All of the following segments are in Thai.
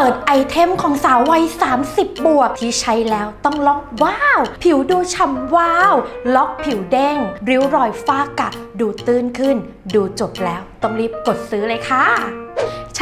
ปิดไอเทมของสาววัย 30 บวก ที่ใช้แล้วต้องล็อกว้าว ผิวดูฉ่ำว้าว ล็อกผิวเด้ง ริ้วรอยฝ้ากระดูตื้นขึ้น ดูจบแล้วต้องรีบกดซื้อเลยค่ะ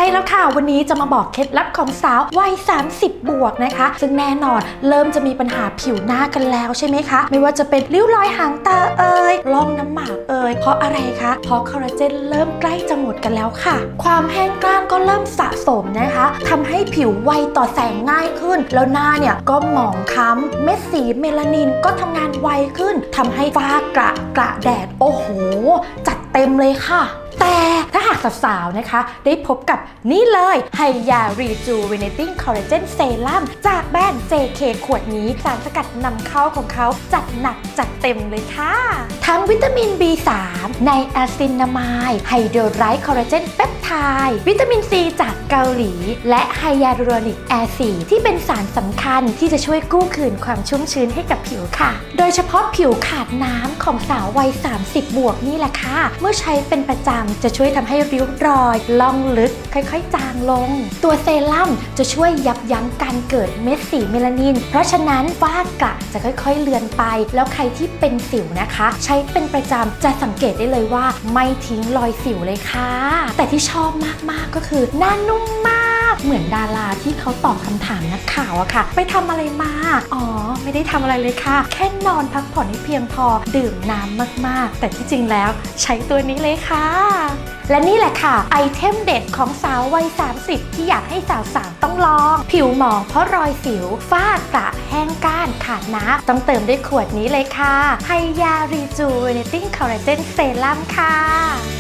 ช่แล้วค่ะ วันนี้จะมาบอกเคล็ดลับของสาววัย 30 บวกนะคะ ซึ่งแน่นอนเริ่มจะมีปัญหาผิวหน้ากันแล้วใช่ไหมคะ ไม่ว่าจะเป็นริ้วรอยหางตาเอ่ยร่องน้ำหมากเอ่ยเพราะอะไรคะ เพราะคอลลาเจนเริ่มใกล้จะหมดกันแล้วค่ะ ความแห้งกร้านก็เริ่มสะสมนะคะทำให้ผิวไวต่อแสงง่ายขึ้น แล้วหน้าเนี่ยก็หมองคล้ำเม็ดสีเมลานินก็ทำงานไวขึ้นทำให้ฝ้ากระกระแดดโอ้โห จัดเต็มเลยค่ะ แต่ถ้าหากสาวๆนะคะ ได้พบกับนี่เลยไฮยา Rejuvenating Collagen Serum จากแบรนด์ JK ขวดนี้สารสกัดนำเข้าของเขาจัดหนักจัดเต็มเลยค่ะ ทั้งวิตามิน B3 ในอะซินนามายไฮโดรไลท์คอลลาเจนเปปไทด์วิตามินซีจากเกาหลี และไฮยาลูรอนิกแอซิดที่เป็นสารสำคัญที่จะช่วยกู้คืนความชุ่มชื้นให้กับผิวค่ะ โดยเฉพาะผิวขาดน้ำของสาววัย 30 บวกนี่แหละค่ะ เมื่อใช้เป็นประจำจะช่วยทำให้ริ้วรอยล่องลึกค่อยๆ จางลง ตัวเซรั่มจะช่วยยับยั้งการเกิดเม็ดสีเมลานิน เพราะฉะนั้นฝ้ากระจะค่อยๆเลือนไป แล้วใครที่เป็นสิวนะคะ ใช้เป็นประจำจะสังเกตได้เลยว่า ไม่ทิ้งรอยสิวเลยค่ะ แต่ที่ชอบมากๆก็คือหน้านุ่มมาก เหมือนดาราที่เขาตอบคำถามนักข่าวอะค่ะ ไปทำอะไรมา อ๋อ ไม่ได้ทำอะไรเลยค่ะ แค่นอนพักผ่อนให้เพียงพอ ดื่มน้ำมากๆ แต่ที่จริงแล้วใช้ตัวนี้เลยค่ะ และนี่แหละค่ะ ไอเทมเด็ดของสาววัย 30 ที่อยากให้สาวๆต้องลอง ผิวหมองเพราะรอยสิวฝ้ากระแห้งก้านขาดน้ำต้องเติมด้วยขวดนี้เลยค่ะไฮยา Rejuvenating Collagen Serum ค่ะ